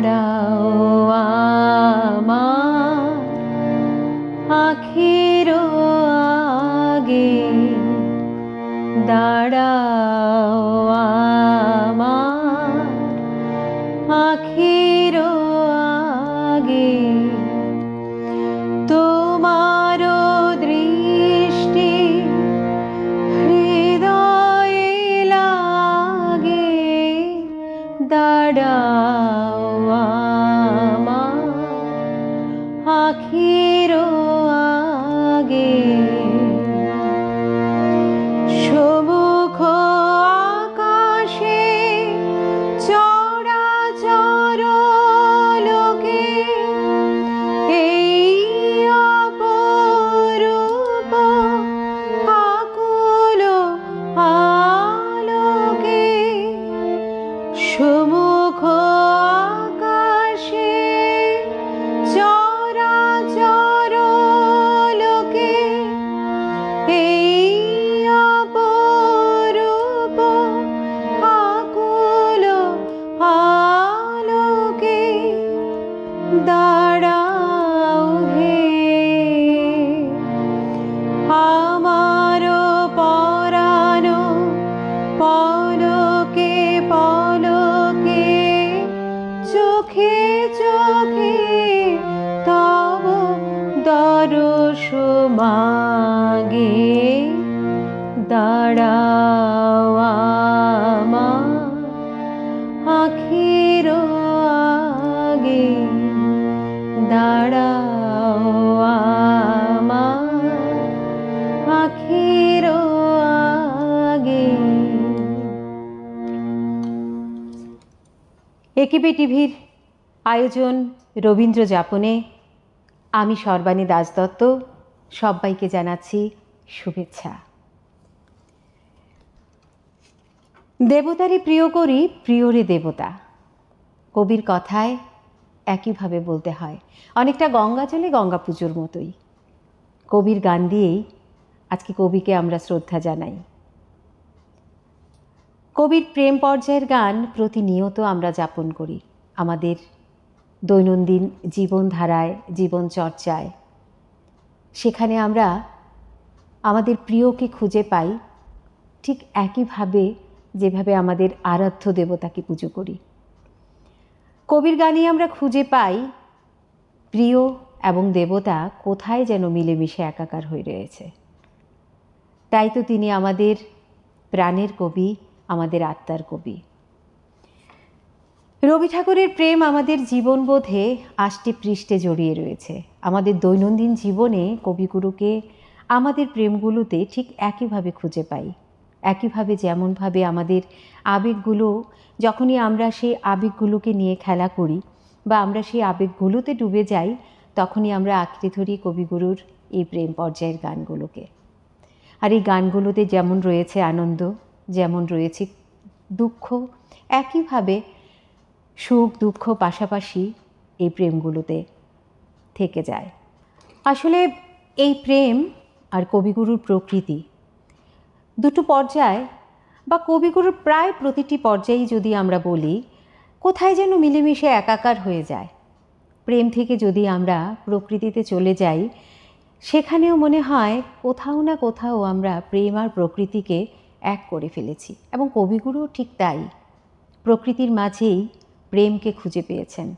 da da da da মাগে, দাঁড়াও আখির আগে। দাঁড়াও আখির আগে। একিপি টিভির আয়োজন রবীন্দ্র যাপনে, আমি সর্বাণী দাসদত্ত সবাইকে জানাচ্ছি শুভেচ্ছা। দেবতারই প্রিয় করি প্রিয়রে দেবতা। কবির কথায় একইভাবে বলতে হয়, অনেকটা গঙ্গা চলে গঙ্গা পুজোর মতোই। কবির গান দিয়েই আজকে কবিকে আমরা শ্রদ্ধা জানাই। কবির প্রেম পর্যায়ের গান প্রতিনিয়ত আমরা যাপন করি। আমাদের দৈনন্দিন জীবনধারায়, জীবনচর্চায় সেখানে আমরা আমাদের প্রিয়কে খুঁজে পাই ঠিক একইভাবে যেভাবে আমাদের আরাধ্য দেবতাকে পুজো করি। কবির গানে আমরা খুঁজে পাই প্রিয় এবং দেবতা কোথায় যেন মিলেমিশে একাকার হয়ে রয়েছে। তাই তো তিনি আমাদের প্রাণের কবি, আমাদের আত্মার কবি। রবি ঠাকুরের প্রেম আমাদের জীবনবোধে আষ্টে পৃষ্ঠে জড়িয়ে রয়েছে। আমাদের দৈনন্দিন জীবনে কবিগুরুকে আমাদের প্রেমগুলোতে ঠিক একইভাবে খুঁজে পাই। একইভাবে যেমনভাবে আমাদের আবেগগুলো, যখনই আমরা সেই আবেগগুলোকে নিয়ে খেলা করি বা আমরা সেই আবেগগুলোতে ডুবে যাই, তখনই আমরা আঁকড়ে ধরি কবিগুরুর এই প্রেম পর্যায়ের গানগুলোকে। আর এই গানগুলোতে যেমন রয়েছে আনন্দ, যেমন রয়েছে দুঃখ, একইভাবে সুখ, দুঃখ পাশাপাশি এই প্রেমগুলোতে থেকে যায়। আসলে এই প্রেম আর কবিগুরুর প্রকৃতি দুটো পর্যায় বা কবিগুরুর প্রায় প্রতিটি পর্যায়েই যদি আমরা বলি, কোথায় যেন মিলেমিশে একাকার হয়ে যায়। প্রেম থেকে যদি আমরা প্রকৃতিতে চলে যাই, সেখানেও মনে হয় কোথাও না কোথাও আমরা প্রেম আর প্রকৃতিকে এক করে ফেলেছি এবং কবিগুরুও ঠিক তাই। প্রকৃতির মাঝেই প্রেমকে খুঁজে পেয়েছেন।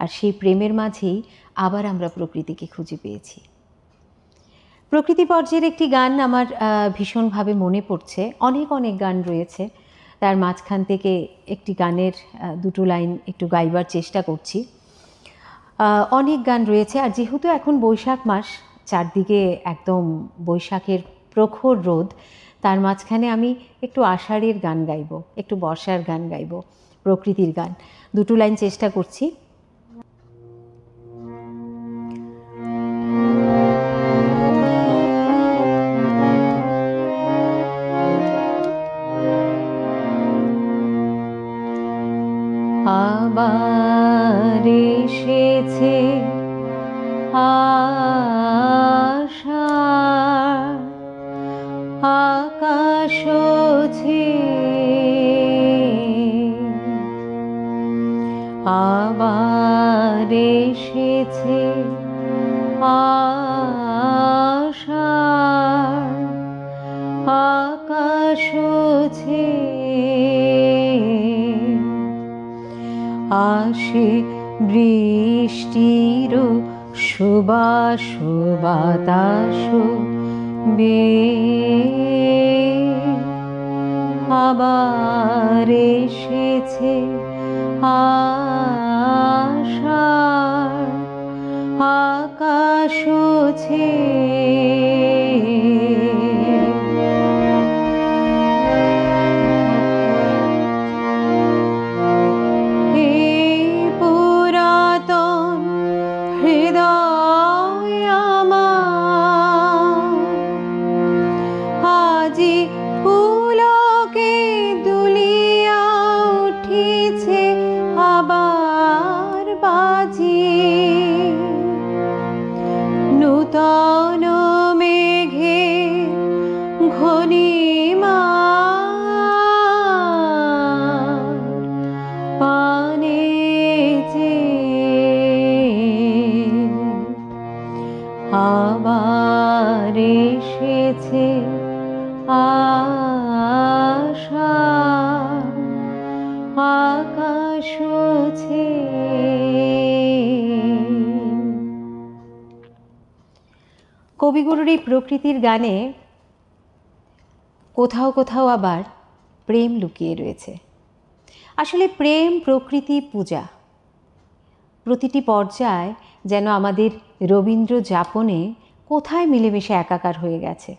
আর সেই প্রেমের মাঝেই আবার আমরা প্রকৃতিকে খুঁজে পেয়েছি। প্রকৃতি পর্যায়ের একটি গান আমার ভীষণভাবে মনে পড়ছে। অনেক অনেক গান রয়েছে। তার মাঝখান থেকে একটি গানের দুটো লাইন একটু গাইবার চেষ্টা করছি। অনেক গান রয়েছে। আর যেহেতু এখন বৈশাখ মাস, চারদিকে একদম বৈশাখের প্রখর রোদ, তার মাঝখানে আমি একটু আষাঢ়ের গান গাইবো, একটু বর্ষার গান গাইবো। প্রকৃতির গান। দুটো লাইন চেষ্টা করছি। আবার এসেছে আশা আশা আকাশ আসে বৃষ্টির সুবাস বাতাস বে। আবার এসেছে আশার আকাশ নূতন মেঘে ঘনিমা পানে যে আবার এসেছে আশা। আকাশ ছেড়ে কবিগুরুর এই প্রকৃতির গানে কোথাও কোথাও আবার প্রেম লুকিয়ে রয়েছে। আসলে প্রেম, প্রকৃতি, পূজা প্রতিটি পর্যায় যেন আমাদের রবীন্দ্র যাপনে কোথায় মিলেমিশে একাকার হয়ে গেছে।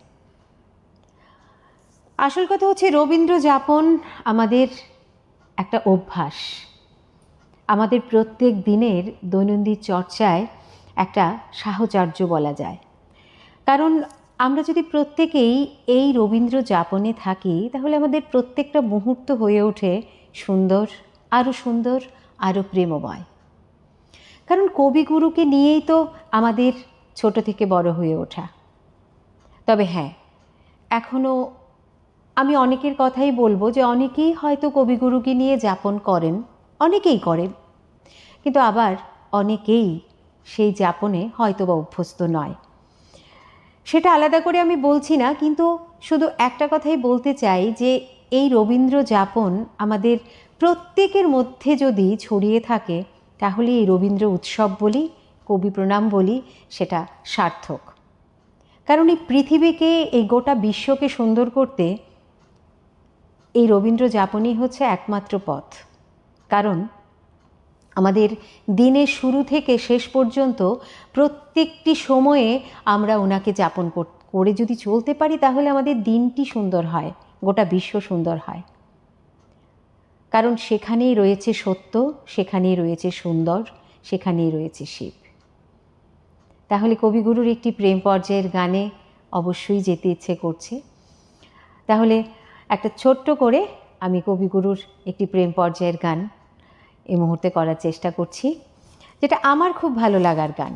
আসল কথা হচ্ছে রবীন্দ্র যাপন আমাদের একটা অভ্যাস। আমাদের প্রত্যেক দিনের দৈনন্দিন চর্চায় একটা সাহচর্য বলা যায়। কারণ আমরা যদি প্রত্যেকেই এই রবীন্দ্র যাপনে থাকি, তাহলে আমাদের প্রত্যেকটা মুহূর্ত হয়ে ওঠে সুন্দর আরও সুন্দর আরও প্রেমময়। কারণ কবিগুরুকে নিয়েই তো আমাদের ছোট থেকে বড় হয়ে ওঠা। তবে হ্যাঁ এখনও আমি অনেকের কথাই বলব যে অনেকেই হয়তো কবিগুরুকে নিয়ে যাপন করেন, অনেকেই করেন। কিন্তু আবার অনেকেই সেই যাপনে হয়তো বা অভ্যস্ত নয়। সেটা আলাদা করে আমি বলছি না, কিন্তু শুধু একটা কথাই বলতে চাই যে এই রবীন্দ্র যাপন আমাদের প্রত্যেকের মধ্যে যদি ছড়িয়ে থাকে, তাহলে এই রবীন্দ্র উৎসব বলি, কবি প্রণাম বলি, সেটা সার্থক। কারণ এই পৃথিবীকে, এই গোটা বিশ্বকে সুন্দর করতে এই রবীন্দ্র যাপনই হচ্ছে একমাত্র পথ। কারণ আমাদের দিনের শুরু থেকে শেষ পর্যন্ত প্রত্যেকটি সময়ে আমরা ওনাকে যাপন করে যদি চলতে পারি তাহলে আমাদের দিনটি সুন্দর হয়, গোটা বিশ্ব সুন্দর হয়। কারণ সেখানেই রয়েছে সত্য, সেখানেই রয়েছে সুন্দর, সেখানেই রয়েছে শিব। তাহলে কবিগুরুর একটি প্রেম পর্যায়ের গানে অবশ্যই যেতে ইচ্ছে করছে। তাহলে একটা ছোট্ট করে আমি কবিগুরুর একটি প্রেম পর্যায়ের গান এই মুহূর্তে করার চেষ্টা করছি যেটা আমার খুব ভালো লাগার গান।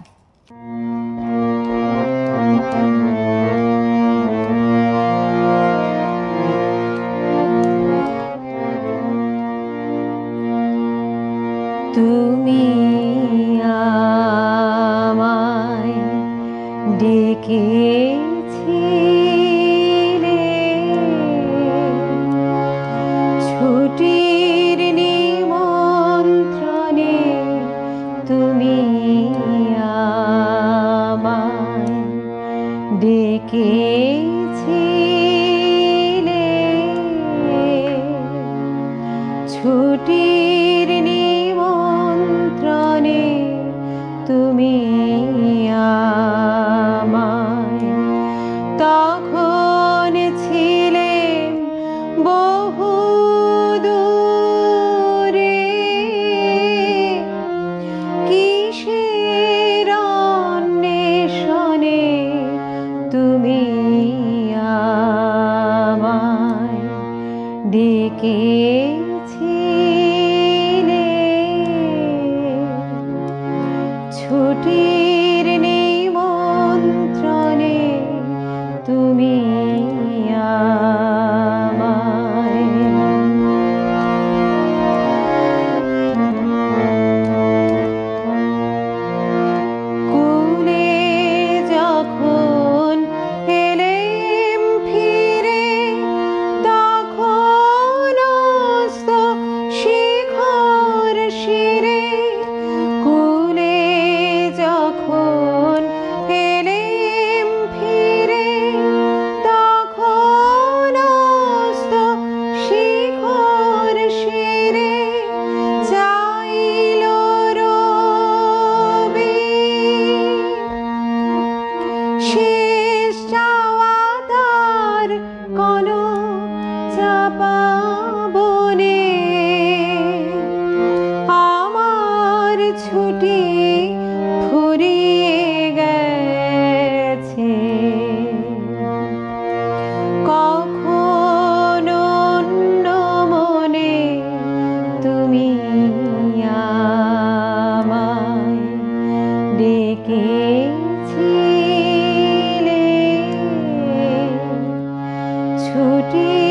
ডেকেছিলে ফুটে ফুরিয়ে গেছে। মনে তুমি আমায় ছুটি